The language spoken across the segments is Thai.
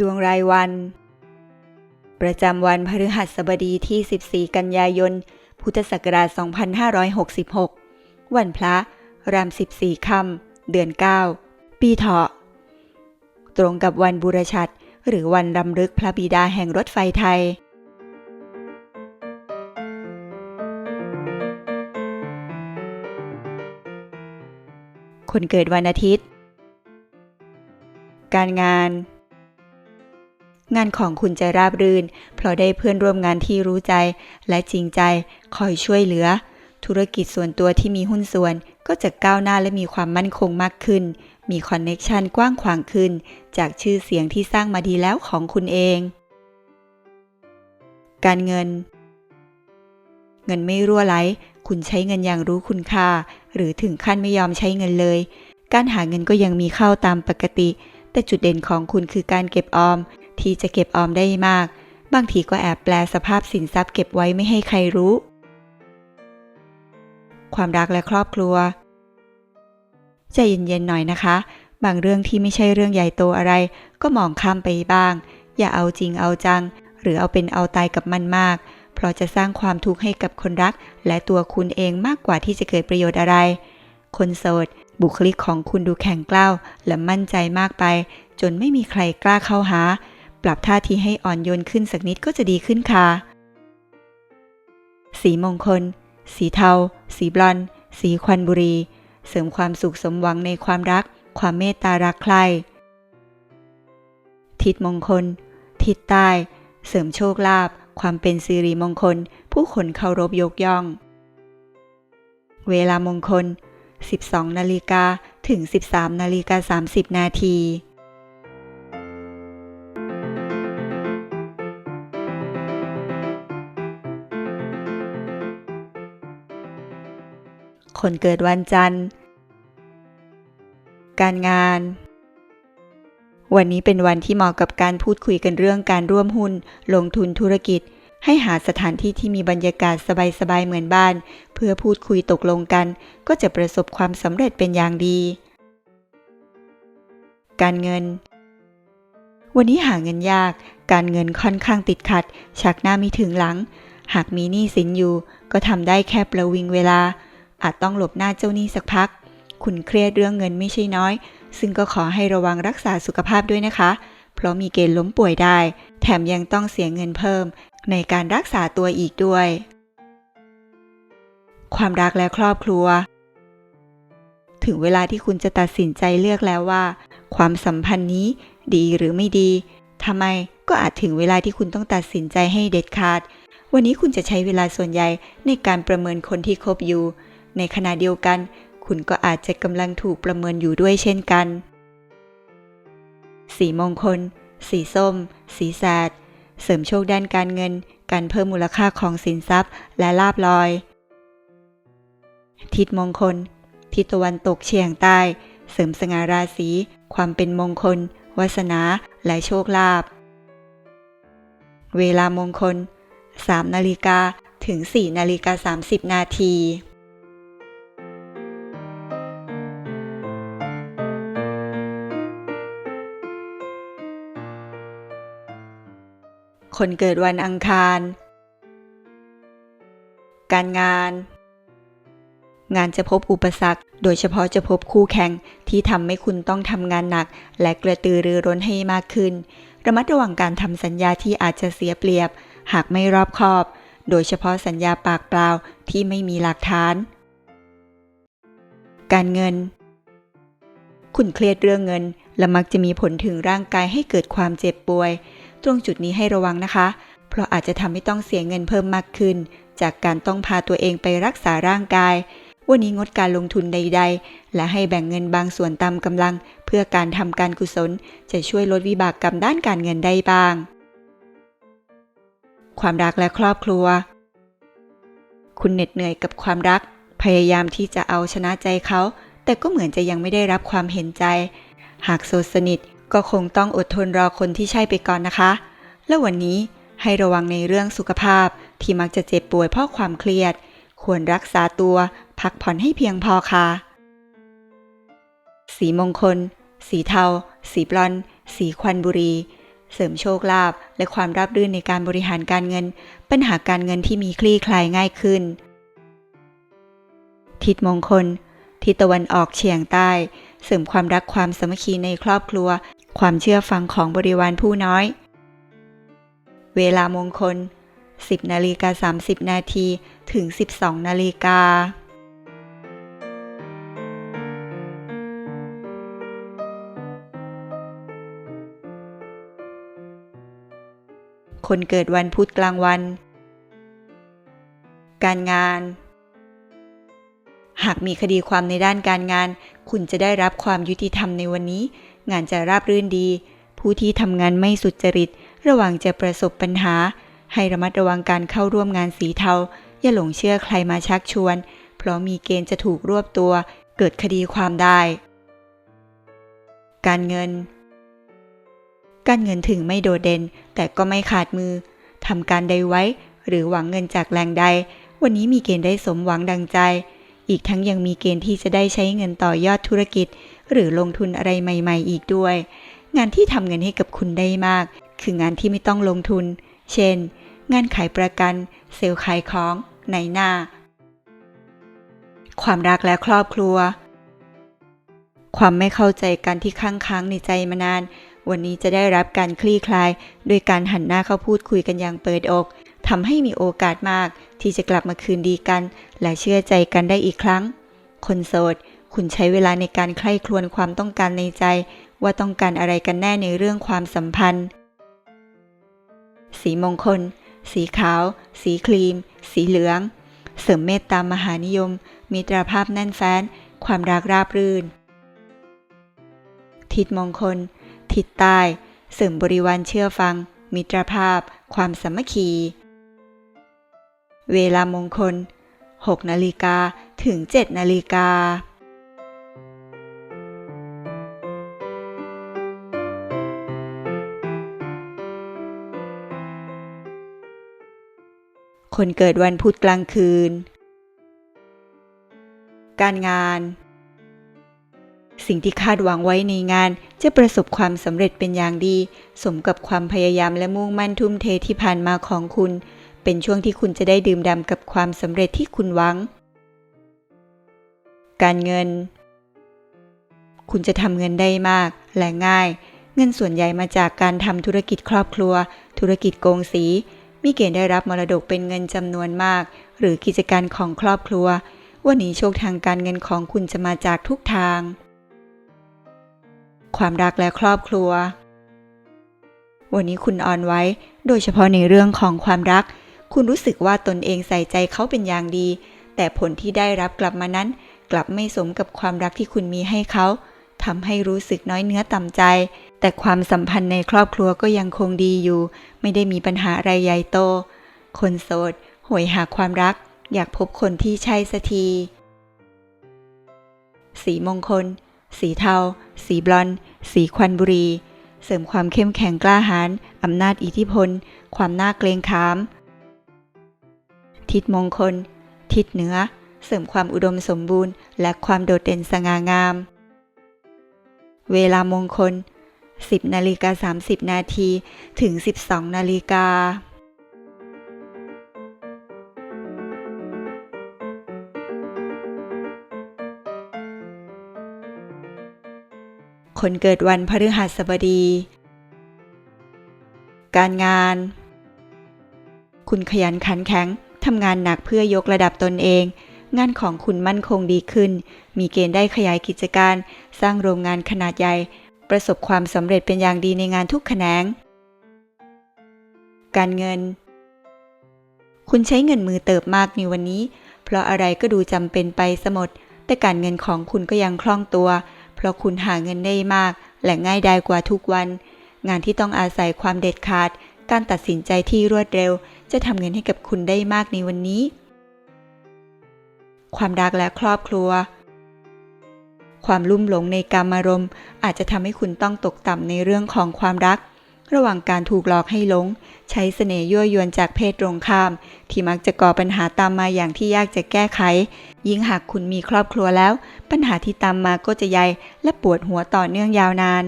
ดวงรายวัน ประจำวันพฤหัสบดีที่ 14 กันยายน พุทธศักราช 2566 วันพระ ราม 14 ค่ำเดือน 9 ปีเถาะ ตรงกับวันบุรชัดหรือวันรำลึกพระบิดาแห่งรถไฟไทยคนเกิดวันอาทิตย์ การงาน งานของคุณจะราบรื่น เพราะได้เพื่อนร่วมงานที่รู้ใจ และจริงใจคอยช่วยเหลือ ธุรกิจส่วนตัวที่มีหุ้นส่วน ก็จะก้าวหน้าและมีความมั่นคงมากขึ้น มีคอนเน็กชันกว้างขวางขึ้น จากชื่อเสียงที่สร้างมาดีแล้วของคุณเอง การเงิน เงินไม่รั่วไหล คุณใช้เงินอย่างรู้คุณค่า หรือถึงขั้นไม่ยอมใช้เงินเลย การหาเงินก็ยังมีเข้าตามปกติ แต่จุดเด่นของคุณคือการเก็บออม ที่จะเก็บออมได้มาก บางทีก็แอบแปลสภาพสินทรัพย์เก็บไว้ไม่ให้ใครรู้ ความรักและครอบครัวใจเย็นๆหน่อยนะคะ บางเรื่องที่ไม่ใช่เรื่องใหญ่โตอะไร ก็มองข้ามไปบ้าง อย่าเอาจริงเอาจัง หรือเอาเป็นเอาตายกับมันมาก เพราะจะสร้างความทุกข์ให้กับคนรัก และตัวคุณเองมากกว่าที่จะเกิดประโยชน์อะไร คนโสด บุคลิกของคุณดูแข็งกล้าวและมั่นใจมากไป จนไม่มีใครกล้าเข้าหา ปรับท่าทีให้อ่อนโยนขึ้นสักนิดก็จะดีขึ้นค่ะ สีมงคล สีเทา สีบลอน สีควันบุรี เสริมความสุขสมหวังในความรัก ความเมตตารักใคร่ทิศมงคล ทิศใต้ เสริมโชคลาภ ความเป็นสิริมงคล ผู้คนเคารพยกย่อง เวลามงคล 12 นาฬิกาถึง 13 นาฬิกา 30 นาที คนเกิดวันจันทร์ การงาน วันนี้เป็นวันที่เหมาะกับการพูดคุยกันเรื่องการร่วมหุ้น ลงทุนธุรกิจ ให้หาสถานที่ที่มีบรรยากาศสบายๆเหมือนบ้าน เพื่อพูดคุยตกลงกัน ก็จะประสบความสำเร็จเป็นอย่างดี การเงิน วันนี้หาเงินยาก การเงินค่อนข้างติดขัด ชักหน้าไม่ถึงหลัง หากมีหนี้สินอยู่ ก็ทำได้แค่ประวิงเวลา อาจต้องหลบหน้าเจ้าหนี้สักพัก คุณเครียดเรื่องเงินไม่ใช่น้อย ซึ่งก็ขอให้ระวังรักษาสุขภาพด้วยนะคะ เพราะมีเกณฑ์ล้มป่วยได้ แถมยังต้องเสียเงินเพิ่ม ในการรักษาตัวอีกด้วย ความรักและครอบครัว ถึงเวลาที่คุณจะตัดสินใจเลือกแล้วว่า ความสัมพันธ์นี้ดีหรือไม่ดีทำไมก็อาจถึงเวลาที่คุณต้องตัดสินใจให้เด็ดขาด วันนี้คุณจะใช้เวลาส่วนใหญ่ในการประเมินคนที่คบอยู่ ในขณะเดียวกัน คุณก็อาจจะกำลังถูกประเมินอยู่ด้วยเช่นกัน สีมงคล สีส้ม สีแสด เสริมโชคด้านการเงิน การเพิ่มมูลค่าของสินทรัพย์ และลาบลอย ทิศมงคล ทิศตะวันตกเฉียงใต้ เสริมสง่าราศี ความเป็นมงคล วาสนา และโชคลาภ เวลามงคล3นาฬิกาถึง 4 นาฬิกา 30 นาที คนเกิดวันอังคาร การงาน งานจะพบอุปสรรค โดยเฉพาะจะพบคู่แข่งที่ทำให้คุณต้องทำงานหนัก และกระตือรือร้นให้มากขึ้น ระมัดระวังการทำสัญญาที่อาจจะเสียเปรียบ หากไม่รอบคอบ โดยเฉพาะสัญญาปากเปล่าที่ไม่มีหลักฐาน การเงิน คุณเครียดเรื่องเงินและมักจะมีผลถึงร่างกายให้เกิดความเจ็บป่วย ตรงจุดนี้ให้ระวังนะคะ เพราะอาจจะทำให้ต้องเสียเงินเพิ่มมากขึ้น จากการต้องพาตัวเองไปรักษาร่างกาย วันนี้งดการลงทุนใด ๆ และให้แบ่งเงินบางส่วนตามกำลัง เพื่อการทำการกุศล จะช่วยลดวิบากกรรมด้านการเงินได้บ้าง ความรักและครอบครัว คุณเหน็ดเหนื่อยกับความรัก พยายามที่จะเอาชนะใจเขา แต่ก็เหมือนจะยังไม่ได้รับความเห็นใจ หากโสดสนิท ก็คงต้องอดทนรอคนที่ใช่ไปก่อนนะคะ และวันนี้ให้ระวังในเรื่องสุขภาพที่มักจะเจ็บป่วยเพราะความเครียด ควรรักษาตัว พักผ่อนให้เพียงพอค่ะ สีมงคล สีเทา สีบลอน สีควันบุรี เสริมโชคลาภและความราบรื่นในการบริหารการเงิน ปัญหาการเงินที่มีคลี่คลายง่ายขึ้น ทิศมงคล ทิศตะวันออกเฉียงใต้ เสริมความรักความสามัคคีในครอบครัว ความเชื่อฟังของบริวารผู้น้อย เวลามงคล 10นาฬิกา30 นาทีถึง 12นาฬิกาคนเกิดวันพุธกลางวัน การงาน หากมีคดีความในด้านการงาน คุณจะได้รับความยุติธรรมในวันนี้ งานจะราบรื่นดี ผู้ที่ทำงานไม่สุจริต ระหว่างจะประสบปัญหา ให้ระมัดระวังการเข้าร่วมงานสีเทา อย่าหลงเชื่อใครมาชักชวน เพราะมีเกณฑ์จะถูกรวบตัว เกิดคดีความได้ การเงิน การเงินถึงไม่โดดเด่น แต่ก็ไม่ขาดมือทำการใดไว้ หรือหวังเงินจากแหล่งใด วันนี้มีเกณฑ์ได้สมหวังดังใจ อีกทั้งยังมีเกณฑ์ที่จะได้ใช้เงินต่อยอดธุรกิจ หรือลงทุนอะไรใหม่ ๆ อีกด้วย งานที่ทำเงินให้กับคุณได้มาก คืองานที่ไม่ต้องลงทุน เช่น งานขายประกัน เซลล์ขายของในหน้า ความรักและครอบครัว ความไม่เข้าใจกันที่ค้างค้างในใจมานาน วันนี้จะได้รับการคลี่คลายโดยการหันหน้าเข้าพูดคุยกันอย่างเปิดอก ทำให้มีโอกาสมากที่จะกลับมาคืนดีกัน และเชื่อใจกันได้อีกครั้ง คนโสด คุณใช้เวลาในการใคร่ครวญความต้องการในใจ ว่าต้องการอะไรกันแน่ในเรื่องความสัมพันธ์ สีมงคล สีขาว สีครีม สีเหลือง เสริมเมตตามหานิยม มีตราภาพแน่นแฟ้น ความรักราบรื่น ทิศมงคล ทิศใต้ เสริมบริวารเชื่อฟัง มิตรภาพ ความสามัคคี เวลามงคล 6 นาฬิกาถึง 7 นาฬิกา คนเกิดวันพุธกลางคืน การงาน สิ่งที่คาดหวังไว้ในงานจะประสบความสำเร็จเป็นอย่างดี สมกับความพยายามและมุ่งมั่นทุ่มเทที่ผ่านมาของคุณ เป็นช่วงที่คุณจะได้ดื่มด่ำกับความสำเร็จที่คุณหวัง การเงิน คุณจะทำเงินได้มากและง่าย เงินส่วนใหญ่มาจากการทำธุรกิจครอบครัว ธุรกิจโกงสี มีเกณฑ์ได้รับมรดกเป็นเงินจำนวนมาก หรือกิจการของครอบครัว วันนี้โชคทางการเงินของคุณจะมาจากทุกทาง ความรักและครอบครัววันนี้คุณอ่อนไหว้ โดยเฉพาะในเรื่องของความรัก คุณรู้สึกว่าตนเองใส่ใจเขาเป็นอย่างดี แต่ผลที่ได้รับกลับมานั้น กลับไม่สมกับความรักที่คุณมีให้เขาทำให้รู้สึกน้อยเนื้อต่ำใจ แต่ความสัมพันธ์ในครอบครัวก็ยังคงดีอยู่ ไม่ได้มีปัญหาอะไรใหญ่โต คนโสดหวยหาความรัก อยากพบคนที่ใช่สักที สีมงคล สีเทา สีบลอน สีควันบุรี เสริมความเข้มแข็งกล้าหาญอำนาจอิทธิพล ความน่าเกรงขาม ทิศมงคล ทิศเหนือ เสริมความอุดมสมบูรณ์ และความโดดเด่นสง่างาม เวลามงคล 10นาฬิกา30 นาทีถึง 12นาฬิกาคนเกิดวันพฤหัสบดี การงาน คุณขยันขันแข็ง ทำงานหนักเพื่อยกระดับตนเอง งานของคุณมั่นคงดีขึ้น มีเกณฑ์ได้ขยายกิจการ สร้างโรงงานขนาดใหญ่ ประสบความสำเร็จเป็นอย่างดีในงานทุกแขนง การเงิน คุณใช้เงินมือเติบมากในวันนี้ เพราะอะไรก็ดูจำเป็นไปสมด แต่การเงินของคุณก็ยังคล่องตัว เพราะคุณหาเงินได้มาก และง่ายดายกว่าทุกวัน งานที่ต้องอาศัยความเด็ดขาด การตัดสินใจที่รวดเร็ว จะทำเงินให้กับคุณได้มากในวันนี้ ความรักและครอบครัว ความลุ่มหลงในกามารมณ์อาจจะทำให้คุณต้องตกต่ำในเรื่องของความรัก ระหว่างการถูกหลอกให้หลง ใช้เสน่ห์ยั่วยวนจากเพศตรงข้าม ที่มักจะก่อปัญหาตามมาอย่างที่ยากจะแก้ไข ยิ่งหากคุณมีครอบครัวแล้ว ปัญหาที่ตามมาก็จะใหญ่และปวดหัวต่อเนื่องยาวนาน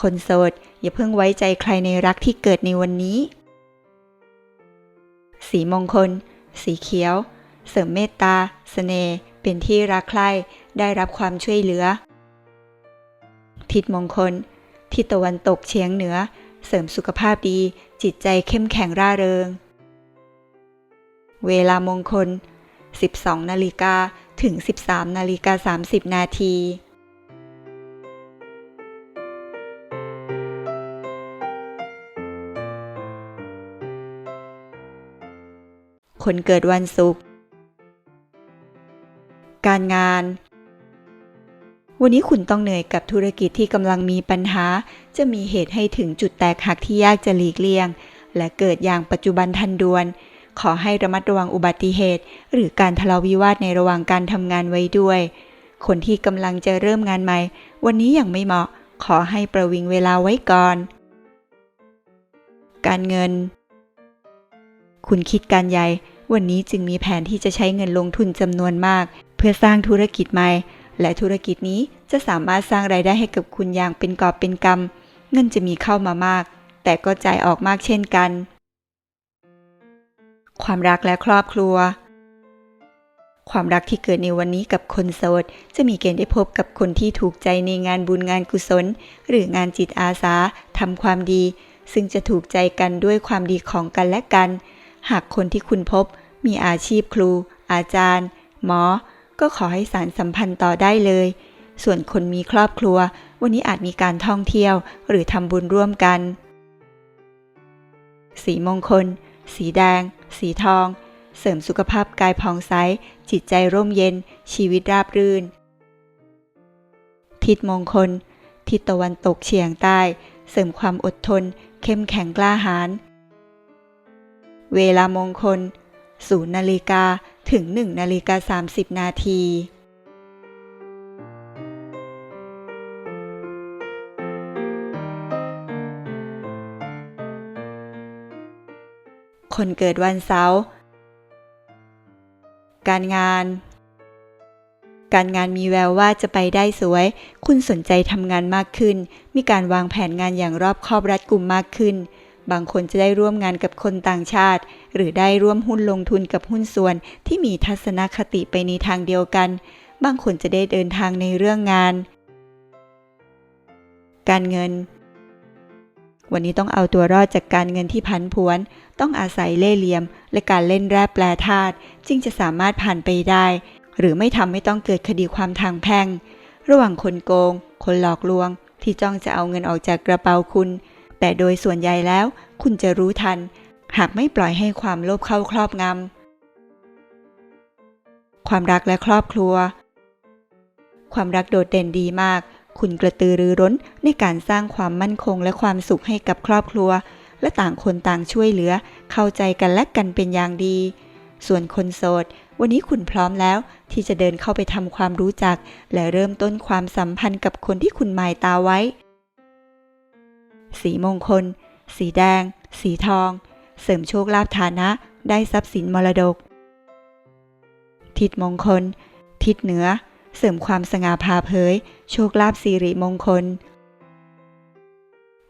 คนโสดอย่าเพิ่งไว้ใจใครในรักที่เกิดในวันนี้ สีมงคล สีเขียว เสริมเมตตาเสน่ห์เป็นที่รักใคร่ได้รับความช่วยเหลือ ทิศมงคล ทิศตะวันตกเฉียงเหนือ เสริมสุขภาพดี จิตใจเข้มแข็งร่าเริง เวลามงคล 12 นาฬิกาถึง 13 นาฬิกา 30 นาที คนเกิดวันศุกร์การงาน วันนี้คุณต้องเหนื่อยกับธุรกิจที่กำลังมีปัญหา จะมีเหตุให้ถึงจุดแตกหักที่ยากจะหลีกเลี่ยง และเกิดอย่างปัจจุบันทันด่วน ขอให้ระมัดระวังอุบัติเหตุ หรือการทะเลาะวิวาทในระหว่างการทำงานไว้ด้วย คนที่กำลังจะเริ่มงานใหม่ วันนี้ยังไม่เหมาะ ขอให้ประวิงเวลาไว้ก่อน การเงิน คุณคิดการใหญ่ วันนี้จึงมีแผนที่จะใช้เงินลงทุนจำนวนมาก เพื่อสร้างธุรกิจใหม่ และธุรกิจนี้จะสามารถสร้างรายได้ให้กับคุณอย่างเป็นกอบเป็นกำเงินจะมีเข้ามามาก แต่ก็จ่ายออกมากเช่นกัน ความรักและครอบครัว ความรักที่เกิดในวันนี้กับคนโสด จะมีเกณฑ์ได้พบกับคนที่ถูกใจในงานบุญงานกุศล หรืองานจิตอาสาทำความดี ซึ่งจะถูกใจกันด้วยความดีของกันและกัน หากคนที่คุณพบ มีอาชีพครู อาจารย์ หมอ ก็ขอให้สารสัมพันธ์ต่อได้เลย ส่วนคนมีครอบครัว วันนี้อาจมีการท่องเที่ยว หรือทำบุญร่วมกัน สีมงคล สีแดง สีทอง เสริมสุขภาพกายผ่องใส จิตใจร่มเย็น ชีวิตราบรื่น ทิศมงคล ทิศตะวันตกเฉียงใต้ เสริมความอดทน เข้มแข็งกล้าหาญ เวลามงคล 0นาฬิกาถึง 1นาฬิกา30 นาที คนเกิดวันเสาร์ การงาน การงานมีแววว่าจะไปได้สวย คุณสนใจทำงานมากขึ้น มีการวางแผนงานอย่างรอบคอบรัดกุมมากขึ้น บางคนจะได้ร่วมงานกับคนต่างชาติ หรือได้ร่วมหุ้นลงทุนกับหุ้นส่วนที่มีทัศนคติไปในทางเดียวกัน บางคนจะได้เดินทางในเรื่องงาน การเงิน วันนี้ต้องเอาตัวรอดจากการเงินที่พันผวน ต้องอาศัยเล่เหลี่ยม และการเล่นแร่แปรธาตุจึงจะสามารถผ่านไปได้ หรือไม่ทำให้ต้องเกิดคดีความทางแพ่ง ระหว่างคนโกง คนหลอกลวง ที่จ้องจะเอาเงินออกจากกระเป๋าคุณ แต่โดยส่วนใหญ่แล้วคุณจะรู้ทัน หากไม่ปล่อยให้ความโลภเข้าครอบงำ ความรักและครอบครัว ความรักโดดเด่นดีมาก คุณกระตือรือร้นในการสร้างความมั่นคงและความสุขให้กับครอบครัว และต่างคนต่างช่วยเหลือ เข้าใจกันและกันเป็นอย่างดี ส่วนคนโสด วันนี้คุณพร้อมแล้วที่จะเดินเข้าไปทำความรู้จัก และเริ่มต้นความสัมพันธ์กับคนที่คุณหมายตาไว้ สีมงคล สีแดง สีทอง เสริมโชคลาภฐานะ ได้ทรัพย์สินมรดก ทิศมงคล ทิศเหนือ เสริมความสง่าผ่าเผย โชคลาภสิริมงคล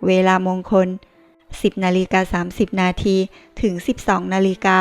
เวลามงคล 10นาฬิกา30นาทีถึง 12นาฬิกา